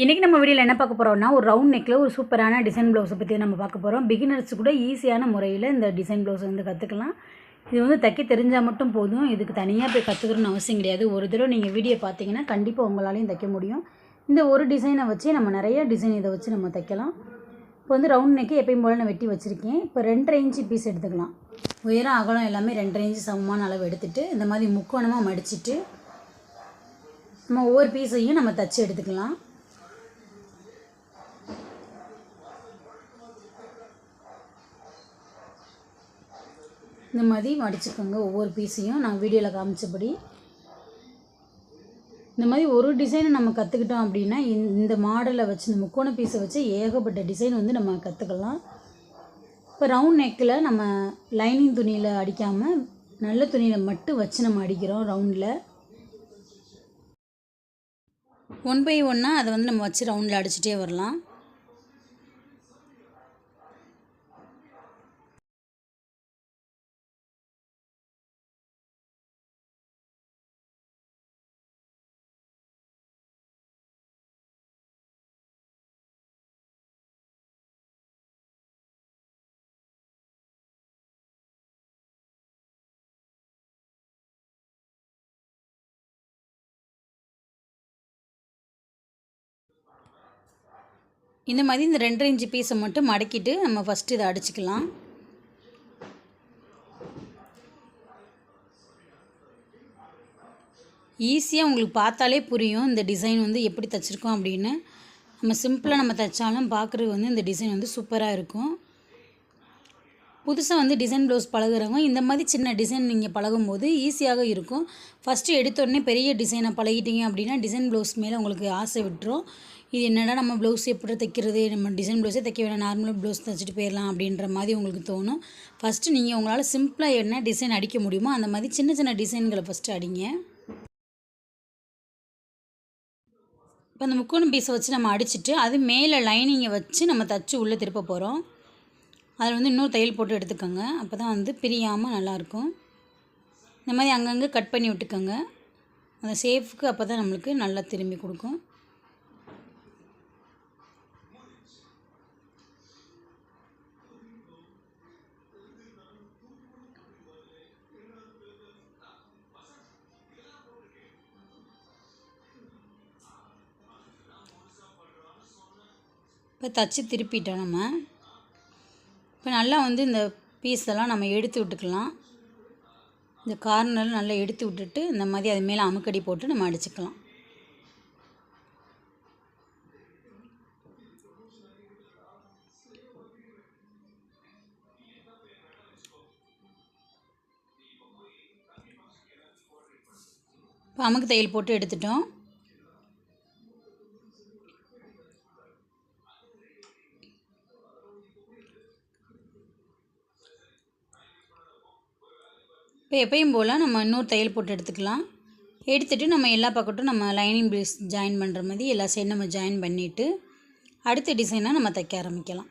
இன்றைக்கி நம்ம வீடியோவில் என்ன பார்க்க போகிறோம்னா ஒரு ரவுண்ட் நெக்கில் ஒரு சூப்பரான டிசைன் ப்ளவுஸை பற்றி நம்ம பார்க்க போகிறோம் பிகினர்ஸ் கூட ஈஸியான முறையில் இந்த டிசைன் ப்ளவுஸ் வந்து கற்றுக்கலாம் இது வந்து தைக்க தெரிஞ்சால் மட்டும் போதும். இதுக்கு தனியாக போய் கற்றுக்கணும்னு அவசியம் கிடையாது. ஒரு தடவை நீங்கள் வீடியோ பார்த்தீங்கன்னா கண்டிப்பாக உங்களாலையும் தைக்க முடியும். இந்த ஒரு டிசைனை வச்சு நம்ம நிறைய டிசைன் இதை வச்சு நம்ம தைக்கலாம். இப்போ வந்து ரவுண்ட் நெக்கு எப்பயும் போல் நான் வெட்டி வச்சுருக்கேன். இப்போ ரெண்டரை இன்ச்சு பீஸ் எடுத்துக்கலாம். உயரம் அகலம் எல்லாமே ரெண்டரை இன்ச்சு சமமான அளவு எடுத்துகிட்டு இந்த மாதிரி முக்கோணமாக மடிச்சுட்டு நம்ம ஒவ்வொரு பீஸையும் நம்ம தச்சு எடுத்துக்கலாம். இந்த மாதிரி மடிச்சுக்கோங்க ஒவ்வொரு பீஸையும். நான் வீடியோவில் காமிச்சபடி. இந்த மாதிரி ஒரு டிசைனை நம்ம கற்றுக்கிட்டோம் அப்படின்னா இந்த இந்த மாடலை வச்சு இந்த முக்கோண பீஸை வச்சு ஏகப்பட்ட டிசைன் வந்து நம்ம கற்றுக்கலாம் இப்போ ரவுண்ட் நெக்கில் நம்ம லைனிங் துணியில் அடிக்காமல் நல்ல துணியில் மட்டும் வச்சு நம்ம அடிக்கிறோம் ரவுண்டில் ஒன் பை ஒன்னாக அதை வந்து நம்ம வச்சு ரவுண்டில் அடிச்சுட்டே வரலாம். இந்த மாதிரி இந்த ரெண்டரை இன்ச்சு பீஸை மட்டும் மடக்கிட்டு நம்ம ஃபஸ்ட்டு இதை அடிச்சுக்கலாம். ஈஸியாக உங்களுக்கு பார்த்தாலே புரியும் இந்த டிசைன் வந்து எப்படி தைச்சிருக்கோம் அப்படின்னு. நம்ம சிம்பிளாக நம்ம தைச்சாலும் பார்க்குறது வந்து இந்த டிசைன் வந்து சூப்பராக இருக்கும். புதுசாக வந்து டிசைன் ப்ளவுஸ் பழகுறவங்க இந்த மாதிரி சின்ன டிசைன் நீங்கள் பழகும்போது ஈஸியாக இருக்கும். ஃபஸ்ட்டு எடுத்தோடனே பெரிய டிசைனை பழகிட்டீங்க அப்படின்னா டிசைன் ப்ளவுஸ் மேலே உங்களுக்கு ஆசை விட்டுரும். இது என்னடா நம்ம ப்ளவுஸ் எப்படி தைக்கிறது? நம்ம டிசைன் ப்ளவுஸே தைக்க வேணாம். நார்மலாக ப்ளவுஸ் தைச்சிட்டு போயிடலாம் அப்படின்ற மாதிரி உங்களுக்கு தோணும். ஃபஸ்ட்டு நீங்கள் உங்களால் சிம்பிளாக என்ன டிசைன் அடிக்க முடியுமோ அந்த மாதிரி சின்ன சின்ன டிசைன்களை ஃபஸ்ட்டு அடிங்க. இப்போ அந்த முக்கோணம் பீஸை வச்சு நம்ம அடிச்சுட்டு அது மேலே லைனிங்கை வச்சு நம்ம தச்சு உள்ளே திருப்ப போகிறோம் அதில் வந்து இன்னொரு தையல் போட்டு எடுத்துக்கோங்க. அப்போ தான் வந்து பிரியாமல் நல்லாயிருக்கும். இந்த மாதிரி அங்கங்கே கட் பண்ணி விட்டுக்கோங்க. அந்த சேஃப்க்கு அப்போ தான் நம்மளுக்கு நல்லா திரும்பி கொடுக்கும். இப்போ தச்சு திருப்பிட்டோம் நம்ம. இப்போ நல்லா வந்து இந்த பீஸ் எல்லாம் நம்ம எடுத்து விட்டுக்கலாம். இந்த கார்னர் நல்லா எடுத்து விட்டுட்டு இந்த மாதிரி அது மேலே அமுக்கடி போட்டு நம்ம அடிச்சுக்கலாம். இப்போ அமுக்கு தையல் போட்டு எடுத்துட்டோம். இப்போ எப்பயும் போல் நம்ம இன்னொரு தையல் போட்டு எடுத்துக்கலாம். எடுத்துகிட்டு நம்ம எல்லா பக்கட்டும் நம்ம லைனிங் ப்ளீஸ் ஜாயின் பண்ணுற மாதிரி எல்லா சைடும் நம்ம ஜாயின் பண்ணிவிட்டு அடுத்த டிசைனாக நம்ம தைக்க ஆரம்பிக்கலாம்.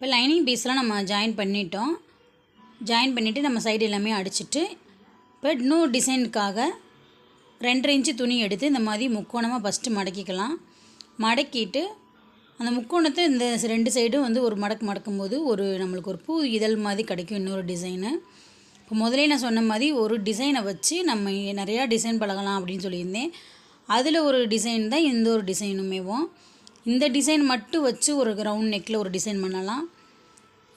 இப்போ லைனிங் பீஸ்லாம் நம்ம ஜாயின் பண்ணிட்டோம். ஜாயின் பண்ணிவிட்டு நம்ம சைடு எல்லாமே அடிச்சிட்டு இப்போ இன்னும் டிசைனுக்காக ரெண்டரை இன்ச்சு துணி எடுத்து இந்த மாதிரி முக்கோணமாக ஃபஸ்ட்டு மடக்கிக்கலாம். மடக்கிட்டு அந்த முக்கோணத்தை இந்த ரெண்டு சைடும் வந்து ஒரு மடக்கு மடக்கும்போது ஒரு நம்மளுக்கு ஒரு பூ இதழ் மாதிரி கிடைக்கும் இன்னொரு டிசைனு இப்போ முதலே நான் சொன்ன மாதிரி ஒரு டிசைனை வச்சு நம்ம நிறையா டிசைன் பழகலாம் அப்படின்னு சொல்லியிருந்தேன். அதில் ஒரு டிசைன் தான் இந்த ஒரு டிசைனுமேவும் இந்த டிசைன் மட்டும் வச்சு ஒரு ரவுண்ட் நெக்கில் ஒரு டிசைன் பண்ணலாம்.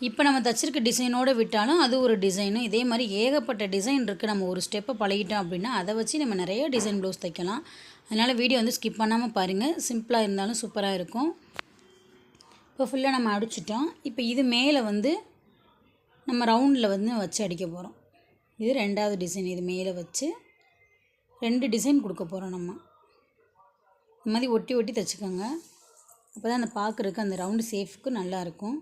இப்போ நம்ம தச்சிருக்க டிசைனோடு விட்டாலும் அது ஒரு டிசைனு இதே மாதிரி ஏகப்பட்ட டிசைன் இருக்குது நம்ம ஒரு ஸ்டெப்பை பழகிட்டோம் அப்படின்னா அதை வச்சு நம்ம நிறைய டிசைன் ப்ளவுஸ் தைக்கலாம். அதனால் வீடியோ வந்து ஸ்கிப் பண்ணாமல் பாருங்கள் சிம்பிளாக இருந்தாலும் சூப்பராக இருக்கும். இப்போ ஃபுல்லாக நம்ம அடிச்சிட்டோம். இப்போ இது மேலே வந்து நம்ம ரவுண்டில் வந்து வச்சு அடிக்க போகிறோம் இது ரெண்டாவது டிசைன் இது மேலே வச்சு ரெண்டு டிசைன் கொடுக்க போகிறோம் நம்ம. இந்த மாதிரி ஒட்டி ஒட்டி தைச்சிக்கோங்க. அப்போ தான் அந்த பார்க்குறதுக்கு அந்த ரவுண்டு சேஃப்க்கு நல்லாயிருக்கும்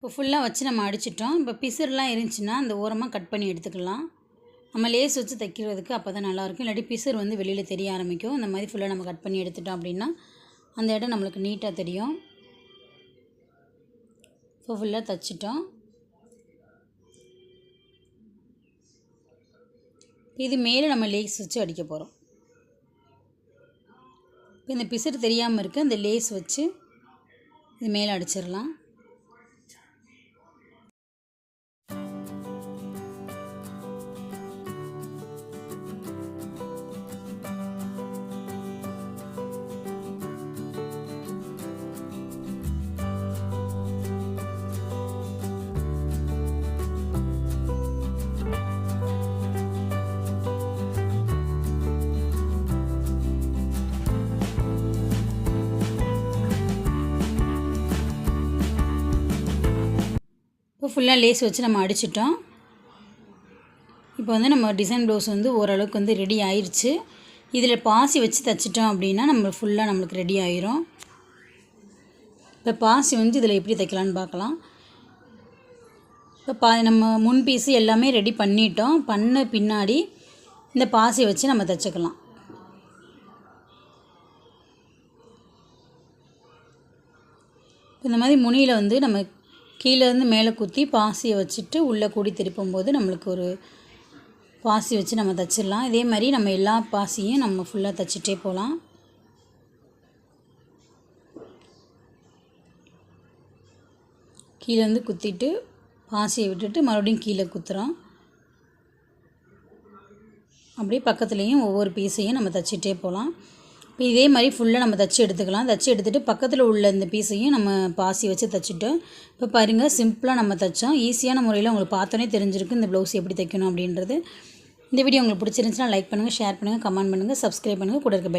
இப்போ ஃபுல்லாக வச்சு நம்ம அடிச்சிட்டோம். இப்போ பிசுர்லாம் இருந்துச்சுன்னா அந்த ஓரமாக கட் பண்ணி எடுத்துக்கலாம். நம்ம லேஸ் வச்சு தைக்கிறதுக்கு அப்போ தான் நல்லாயிருக்கும். இல்லாட்டி பிசுர் வந்து வெளியில் தெரிய ஆரம்பிக்கும். இந்த மாதிரி ஃபுல்லாக நம்ம கட் பண்ணி எடுத்துட்டோம் அப்படின்னா அந்த இடம் நம்மளுக்கு நீட்டாக தெரியும். இப்போ ஃபுல்லாக தைச்சிட்டோம். இது மேலே நம்ம லேஸ் வச்சு அடிக்க போகிறோம் இப்போ இந்த பிசுறு தெரியாமல் இருக்க. இந்த லேஸ் வச்சு இது மேலே அடிச்சிடலாம். இப்போ ஃபுல்லாக லேஸ் வச்சு நம்ம அடிச்சிட்டோம். இப்போ வந்து நம்ம டிசைன் ப்ளவுஸ் வந்து ஓரளவுக்கு வந்து ரெடி ஆயிடுச்சு இதில் பாசி வச்சு தைச்சிட்டோம் அப்படின்னா நம்ம ஃபுல்லாக நம்மளுக்கு ரெடி ஆயிரும். இப்போ பாசி வந்து இதில் எப்படி தைக்கலான்னு பார்க்கலாம். இப்போ பா நம்ம முன் பீஸு எல்லாமே ரெடி பண்ணிட்டோம். பண்ண பின்னாடி இந்த பாசியை வச்சு நம்ம தைச்சிக்கலாம். இந்த மாதிரி முனியில் வந்து நம்ம கீழேருந்து மேலே குத்தி பாசியை வச்சுட்டு உள்ளே கூடி திருப்பும் போது நம்மளுக்கு ஒரு பாசி வச்சு நம்ம தைச்சிடலாம். இதே மாதிரி நம்ம எல்லா பாசியும் நம்ம ஃபுல்லாக தைச்சிட்டே போகலாம். கீழேருந்து குத்திட்டு பாசியை விட்டுட்டு மறுபடியும் கீழே குத்துறோம். அப்படியே பக்கத்துலேயும் ஒவ்வொரு பீஸையும் நம்ம தைச்சிட்டே போகலாம். இதே மாதிரி ஃபுல்லாக நம்ம தைச்சி எடுத்துக்கலாம். தைச்சி எடுத்துகிட்டு பக்கத்தில் உள்ள இந்த பீஸையும் நம்ம பாசி வச்சு தைச்சிட்டோம் இப்போ பாருங்கள் சிம்பிளாக நம்ம தைச்சோம். ஈஸியான முறையில் உங்களுக்கு பார்த்தோன்னே தெரிஞ்சிருக்கு இந்த ப்ளவுஸ் எப்படி தைக்கணும் அப்படின்றது. இந்த வீடியோ உங்களுக்கு பிடிச்சிருந்துச்சுன்னா லைக் பண்ணுங்கள் ஷேர் பண்ணுங்கள் கமெண்ட் பண்ணுங்கள் சப்ஸ்கிரைப் பண்ணுங்கள் கூட இருக்க